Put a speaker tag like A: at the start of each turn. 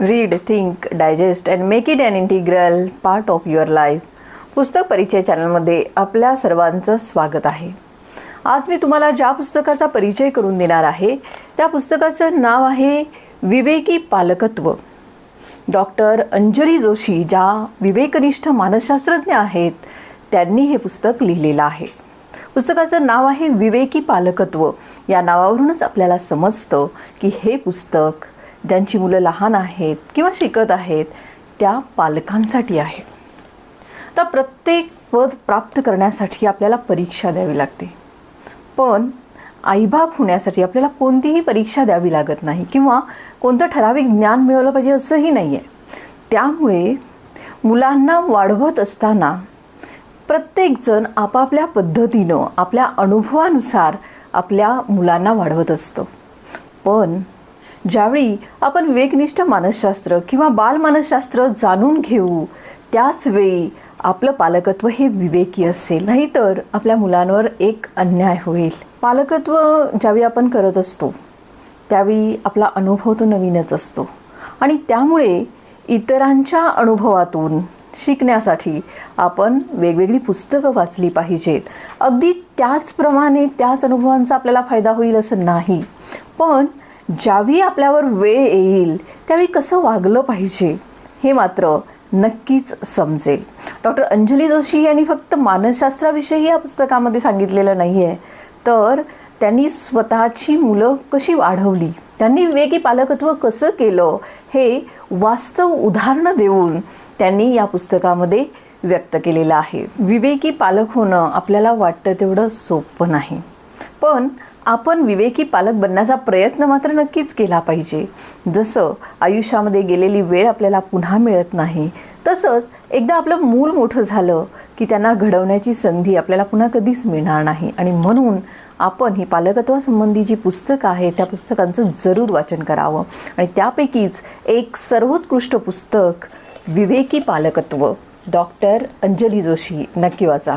A: Read think digest and make it an integral part of your life पुस्तक परिचय चॅनलमध्ये आपल्या सर्वांचं स्वागत आहे. आज मी तुम्हाला ज्या पुस्तकाचा परिचय करून देणार आहे त्या पुस्तकाचं नाव आहे विवेकी पालकत्व. डॉक्टर अंजली जोशी ज्या विवेकनिष्ठ मानसशास्त्रज्ञ आहेत त्यांनी हे पुस्तक लिहिलेलं आहे. पुस्तकाचं नाव आहे विवेकी पालकत्व. या नावावरूनच आपल्याला समजतं की हे पुस्तक ज्यांची मुलं लहान आहेत किंवा शिकत आहेत त्या पालकांसाठी आहे. तर प्रत्येक पद प्राप्त करण्यासाठी आपल्याला परीक्षा द्यावी लागते. पण आईबाप होण्यासाठी आपल्याला कोणतीही परीक्षा द्यावी लागत नाही किंवा कोणतं ठराविक ज्ञान मिळवलं पाहिजे असंही नाही आहे त्यामुळे मुलांना वाढवत असताना प्रत्येकजण आपापल्या पद्धतीनं आपल्या अनुभवानुसार आपल्या मुलांना वाढवत असतं. पण ज्यावेळी आपण विवेकनिष्ठ मानसशास्त्र किंवा बालमानसशास्त्र जाणून घेऊ त्याच वेळी आपलं पालकत्व हे विवेकी असेल. नाहीतर आपल्या मुलांवर एक अन्याय होईल. पालकत्व ज्यावेळी आपण करत असतो त्यावेळी आपला अनुभव तो नवीनच असतो. आणि त्यामुळे इतरांच्या अनुभवातून शिकण्यासाठी आपण वेगवेगळी पुस्तकं वाचली पाहिजेत. अगदी त्याचप्रमाणे त्याच अनुभवांचा आपल्याला फायदा होईल असं नाही. पण ज्यावेळी आपल्यावर वेळ येईल त्यावेळी कसं वागलं पाहिजे हे मात्र नक्कीच समजेल. डॉक्टर अंजली जोशी यांनी फक्त मानसशास्त्राविषयी या पुस्तकामध्ये सांगितलेलं नाही आहे तर त्यांनी स्वतःची मुलं कशी वाढवली? त्यांनी विवेकी पालकत्व कसं केलं? हे वास्तव उदाहरणं देऊन त्यांनी या पुस्तकामध्ये व्यक्त केलेलं आहे. विवेकी पालक होणं आपल्याला वाटतं तेवढं सोपं नाही. पण आपण विवेकी पालक बनण्याचा प्रयत्न मात्र नक्कीच केला पाहिजे. जसं आयुष्यामध्ये गेलेली वेळ आपल्याला पुन्हा मिळत नाही तसंच एकदा आपलं मूल मोठं झालं की त्यांना घडवण्याची संधी आपल्याला पुन्हा कधीच मिळणार नाही. आणि म्हणून आपण ही पालकत्वासंबंधी जी पुस्तकं आहेत त्या पुस्तकांचं जरूर वाचन करावं. आणि त्यापैकीच एक सर्वोत्कृष्ट पुस्तक विवेकी पालकत्व. डॉक्टर अंजली जोशी. नक्की वाचा.